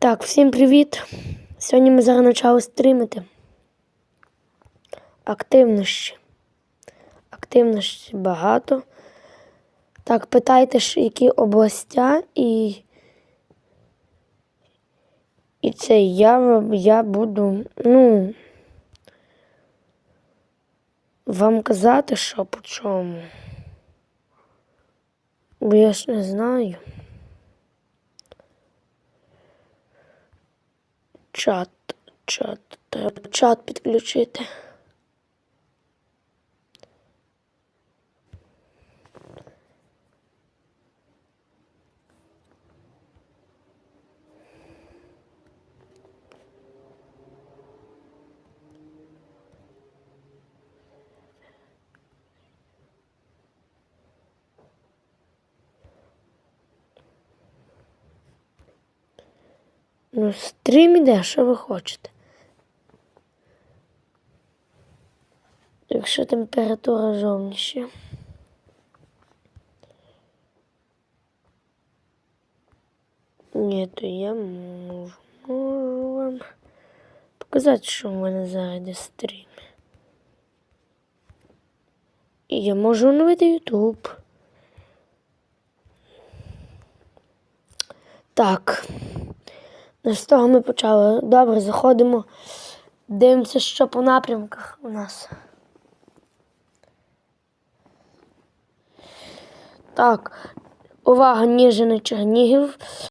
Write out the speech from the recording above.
Так, всім привіт! Сьогодні ми зараз почали стрімити. Активності. Активності багато. Так, питайте, які областя і. І це я, я буду, ну. Вам казати, що по чому. Бо я ж не знаю. Чат, чат, треба чат підключити. Ну, стрім іде, що ви хочете. Якщо температура зовнішня. Ні, то я можу, можу вам показати, що в мене зараз стрім. І я можу оновити YouTube. Так. З того ми почали. Добре, заходимо. Дивимося, що по напрямках у нас. Так, увага, Ніжини Чернігів.